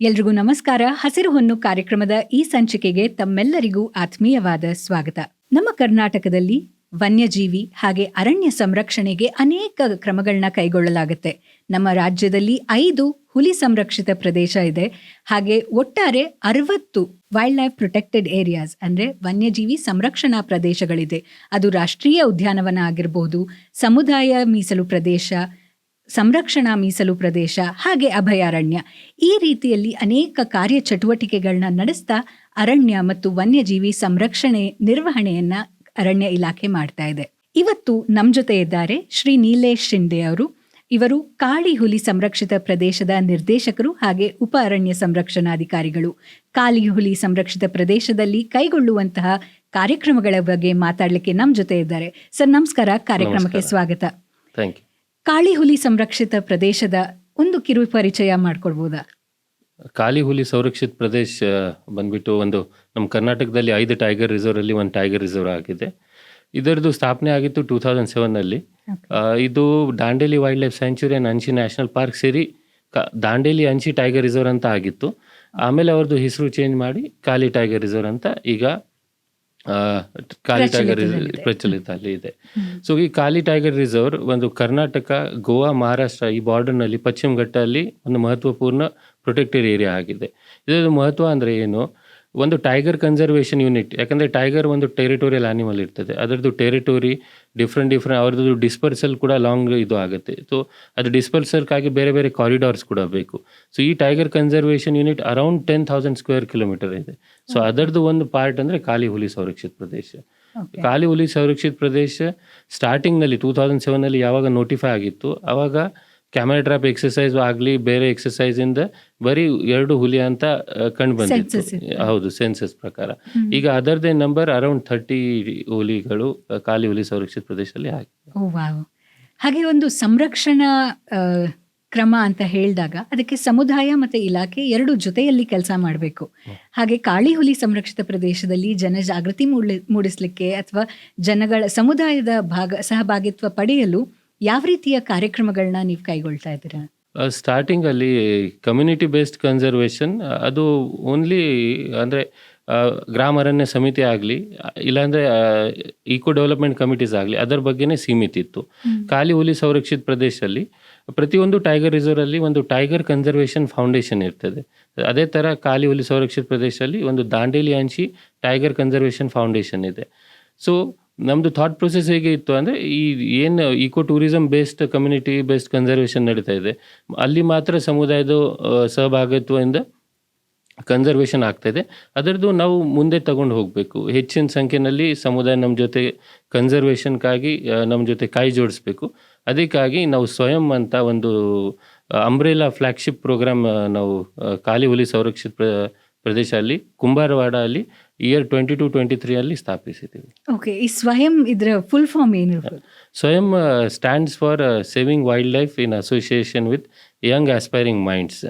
ಎಲ್ರಿಗೂ ನಮಸ್ಕಾರ. ಹಸಿರು ಹೊನ್ನು ಕಾರ್ಯಕ್ರಮದ ಈ ಸಂಚಿಕೆಗೆ ತಮ್ಮೆಲ್ಲರಿಗೂ ಆತ್ಮೀಯವಾದ ಸ್ವಾಗತ. ನಮ್ಮ ಕರ್ನಾಟಕದಲ್ಲಿ ವನ್ಯಜೀವಿ ಹಾಗೆ ಅರಣ್ಯ ಸಂರಕ್ಷಣೆಗೆ ಅನೇಕ ಕ್ರಮಗಳನ್ನ ಕೈಗೊಳ್ಳಲಾಗುತ್ತೆ. ನಮ್ಮ ರಾಜ್ಯದಲ್ಲಿ ಐದು ಹುಲಿ ಸಂರಕ್ಷಿತ ಪ್ರದೇಶ ಇದೆ. ಹಾಗೆ ಒಟ್ಟಾರೆ ಅರವತ್ತು ವೈಲ್ಡ್ ಲೈಫ್ ಪ್ರೊಟೆಕ್ಟೆಡ್ ಏರಿಯಾಸ್ ಅಂದರೆ ವನ್ಯಜೀವಿ ಸಂರಕ್ಷಣಾ ಪ್ರದೇಶಗಳಿದೆ. ಅದು ರಾಷ್ಟ್ರೀಯ ಉದ್ಯಾನವನ ಆಗಿರಬಹುದು ಸಮುದಾಯ ಮೀಸಲು ಪ್ರದೇಶ ಸಂರಕ್ಷಣಾ ಮೀಸಲು ಪ್ರದೇಶ ಹಾಗೆ ಅಭಯಾರಣ್ಯ. ಈ ರೀತಿಯಲ್ಲಿ ಅನೇಕ ಕಾರ್ಯಚಟುವಟಿಕೆಗಳನ್ನ ನಡೆಸ್ತಾ ಅರಣ್ಯ ಮತ್ತು ವನ್ಯಜೀವಿ ಸಂರಕ್ಷಣೆ ನಿರ್ವಹಣೆಯನ್ನ ಅರಣ್ಯ ಇಲಾಖೆ ಮಾಡ್ತಾ ಇದೆ. ಇವತ್ತು ನಮ್ಮ ಜೊತೆ ಇದ್ದಾರೆ ಶ್ರೀ ನೀಲೇಶ್ ಶಿಂದೆ ಅವರು. ಇವರು ಕಾಳಿ ಹುಲಿ ಸಂರಕ್ಷಿತ ಪ್ರದೇಶದ ನಿರ್ದೇಶಕರು ಹಾಗೆ ಉಪ ಅರಣ್ಯ ಸಂರಕ್ಷಣಾಧಿಕಾರಿಗಳು. ಕಾಳಿ ಹುಲಿ ಸಂರಕ್ಷಿತ ಪ್ರದೇಶದಲ್ಲಿ ಕೈಗೊಳ್ಳುವಂತಹ ಕಾರ್ಯಕ್ರಮಗಳ ಬಗ್ಗೆ ಮಾತಾಡಲಿಕ್ಕೆ ನಮ್ಮ ಜೊತೆ ಇದ್ದಾರೆ ಸರ್ ನಮಸ್ಕಾರ. ಕಾರ್ಯಕ್ರಮಕ್ಕೆ ಸ್ವಾಗತ. ಥ್ಯಾಂಕ್ ಯು ಕಾಳಿ ಹುಲಿ ಸಂರಕ್ಷಿತ ಪ್ರದೇಶದ ಒಂದು ಕಿರು ಪರಿಚಯ ಮಾಡ್ಕೊಡ್ಬೋದಾ? ಕಾಲಿ ಹುಲಿ ಸಂರಕ್ಷಿತ ಪ್ರದೇಶ ಬಂದ್ಬಿಟ್ಟು ಒಂದು ನಮ್ಮ ಕರ್ನಾಟಕದಲ್ಲಿ ಐದು ಟೈಗರ್ ರಿಸರ್ವ್ ಅಲ್ಲಿ ಒಂದು ಟೈಗರ್ ರಿಸರ್ವ್ ಆಗಿದೆ. ಇದರದ್ದು ಸ್ಥಾಪನೆ ಆಗಿತ್ತು ಟೂ ತೌಸಂಡ್ ಸೆವೆನ್ನಲ್ಲಿ ಇದು Dandeli wildlife sanctuary and Anshi national park ಸೇರಿ ದಾಂಡೇಲಿ ಅಂಚಿ ಟೈಗರ್ ರಿಸರ್ವ್ ಅಂತ ಆಗಿತ್ತು. ಆಮೇಲೆ ಅವ್ರದ್ದು ಹೆಸರು ಚೇಂಜ್ ಮಾಡಿ ಕಾಲಿ ಟೈಗರ್ ರಿಸರ್ವ್ ಅಂತ ಈಗ ಕಾಲಿ ಟೈಗರ್. ಪ್ರಚಲಿತ ಅಲ್ಲಿ ಇದೆ. ಸೊ ಈ ಕಾಲಿ ಟೈಗರ್ ರಿಸರ್ವ್ ಒಂದು ಕರ್ನಾಟಕ ಗೋವಾ ಮಹಾರಾಷ್ಟ್ರ ಈ ಬಾರ್ಡರ್ನಲ್ಲಿ ಪಶ್ಚಿಮ ಘಟ್ಟದಲ್ಲಿ ಒಂದು ಮಹತ್ವಪೂರ್ಣ ಪ್ರೊಟೆಕ್ಟೆಡ್ ಏರಿಯಾ ಆಗಿದೆ. ಇದರ ಮಹತ್ವ ಅಂದರೆ ಏನು? ಒಂದು ಟೈಗರ್ ಕನ್ಸರ್ವೇಷನ್ ಯೂನಿಟ್ ಯಾಕಂದರೆ ಟೈಗರ್ ಒಂದು ಟೆರಿಟೋರಿಯಲ್ ಆನಿಮಲ್ ಇರ್ತದೆ. ಅದರದ್ದು ಟೆರಿಟೋರಿ ಡಿಫ್ರೆಂಟ್ ಡಿಫ್ರೆಂಟ್ ಅವ್ರದ್ದು ಡಿಸ್ಪರ್ಸಲ್ ಕೂಡ ಲಾಂಗ್ ಇದು ಆಗುತ್ತೆ. ಸೊ ಅದು ಡಿಸ್ಪರ್ಸಲ್ಗಾಗಿ ಬೇರೆ ಬೇರೆ ಕಾರಿಡಾರ್ಸ್ ಕೂಡ ಬೇಕು. ಸೊ ಈ tiger conservation unit around ten thousand square kilometre ಇದೆ. ಸೊ ಅದರದ್ದು ಒಂದು ಪಾರ್ಟ್ ಅಂದರೆ ಖಾಲಿ ಹುಲಿ ಸಂರಕ್ಷಿತ ಪ್ರದೇಶ. ಖಾಲಿ ಹುಲಿ ಸಂರಕ್ಷಿತ ಪ್ರದೇಶ ಸ್ಟಾರ್ಟಿಂಗ್ನಲ್ಲಿ ಟೂ ತೌಸಂಡ್ ಸೆವೆನಲ್ಲಿ ಯಾವಾಗ ನೋಟಿಫೈ ಆಗಿತ್ತು ಆವಾಗ ಕ್ಯಾಮೆರಾ ಟ್ರಾಪ್ ಎಕ್ಸಸೈಸ್ ಆಗಲಿ ಬೇರೆ ಎಕ್ಸಸೈಸ್ ಇಂದ ಬರೀ ಎರಡು ಹುಲಿ ಅಂತ ಕಂಡು ಬಂದಿತ್ತು. ಹೌದು ಸೆನ್ಸಸ್ ಪ್ರಕಾರ. ಈಗ ಅದರದೇ ನಂಬರ್ ಅರೌಂಡ್ ಥರ್ಟಿ ಹುಲಿಗಳು ಖಾಲಿ ಹುಲಿ ಸಂರಕ್ಷಿತ ಪ್ರದೇಶದಲ್ಲಿ ಆಗಿದೆ. ಹಾಗೆ ಒಂದು ಸಂರಕ್ಷಣಾ ಕ್ರಮ ಅಂತ ಹೇಳಿದಾಗ ಅದಕ್ಕೆ ಸಮುದಾಯ ಮತ್ತೆ ಇಲಾಖೆ ಎರಡು ಜೊತೆಯಲ್ಲಿ ಕೆಲಸ ಮಾಡಬೇಕು. ಹಾಗೆ ಕಾಳಿ ಹುಲಿ ಸಂರಕ್ಷಿತ ಪ್ರದೇಶದಲ್ಲಿ ಜನ ಜಾಗೃತಿ ಮೂಡಿಸಲಿಕ್ಕೆ ಮೂಡಿಸ್ಲಿಕ್ಕೆ ಅಥವಾ ಜನಗಳ ಸಮುದಾಯದ ಭಾಗ ಸಹಭಾಗಿತ್ವ ಪಡೆಯಲು ಯಾವ ರೀತಿಯ ಕಾರ್ಯಕ್ರಮಗಳನ್ನ ನೀವು ಕೈಗೊಳ್ತಾ ಇದ್ದೀರಾ? ಸ್ಟಾರ್ಟಿಂಗ್ ಅಲ್ಲಿ ಕಮ್ಯುನಿಟಿ ಬೇಸ್ಡ್ ಕನ್ಸರ್ವೇಷನ್ ಅದು ಓನ್ಲಿ ಅಂದರೆ ಗ್ರಾಮ ಅರಣ್ಯ ಸಮಿತಿ ಆಗಲಿ ಇಲ್ಲಾಂದರೆ ಈಕೋ ಡೆವಲಪ್ಮೆಂಟ್ ಕಮಿಟೀಸ್ ಆಗಲಿ ಅದರ ಬಗ್ಗೆನೇ ಸೀಮಿತ ಇತ್ತು. ಖಾಲಿ ಹುಲಿ ಸಂರಕ್ಷಿತ ಪ್ರದೇಶದಲ್ಲಿ ಪ್ರತಿಯೊಂದು ಟೈಗರ್ ರಿಸರ್ವಲ್ಲಿ ಒಂದು ಟೈಗರ್ ಕನ್ಸರ್ವೇಷನ್ ಫೌಂಡೇಶನ್ ಇರ್ತದೆ. ಅದೇ ಥರ ಖಾಲಿ ಹುಲಿ ಸಂರಕ್ಷಿತ ಪ್ರದೇಶದಲ್ಲಿ ಒಂದು Dandeli Anshi tiger conservation foundation ಇದೆ. ಸೊ ನಮ್ಮದು ಥಾಟ್ ಪ್ರೊಸೆಸ್ ಹೇಗೆ ಇತ್ತು ಅಂದರೆ ಈ ಏನು ecotourism based community based conservation ನಡೀತಾ ಇದೆ, ಅಲ್ಲಿ ಮಾತ್ರ ಸಮುದಾಯದ ಸಹಭಾಗಿತ್ವದಿಂದ ಕನ್ಸರ್ವೇಷನ್ ಆಗ್ತಾಯಿದೆ ಅದರದ್ದು ನಾವು ಮುಂದೆ ತಗೊಂಡು ಹೋಗಬೇಕು. ಹೆಚ್ಚಿನ ಸಂಖ್ಯೆಯಲ್ಲಿ ಸಮುದಾಯ ನಮ್ಮ ಜೊತೆ ಕನ್ಸರ್ವೇಷನ್ಗಾಗಿ ನಮ್ಮ ಜೊತೆ ಕಾಯಿ ಜೋಡಿಸ್ಬೇಕು. ಅದಕ್ಕಾಗಿ ನಾವು ಸ್ವಯಂ ಅಂತ ಒಂದು ಅಂಬ್ರೇಲಾ ಫ್ಲ್ಯಾಗ್ಶಿಪ್ ಪ್ರೋಗ್ರಾಮ್ ನಾವು ಖಾಲಿ ಹುಲಿ ಸಂರಕ್ಷಿತ ಪ್ರ, ಪ್ರದೇಶ ಅಲ್ಲಿ, ಕುಂಬಾರವಾಡ ಅಲ್ಲಿ year twenty two twenty three ಅಲ್ಲಿ ಸ್ಥಾಪಿಸಿದ್ದೀವಿ. ಓಕೆ ಈ ಸ್ವಯಂ ಇದರ ಫುಲ್ ಫಾರ್ಮ್ ಏನು Swayam stands for saving wildlife in association with young aspiring minds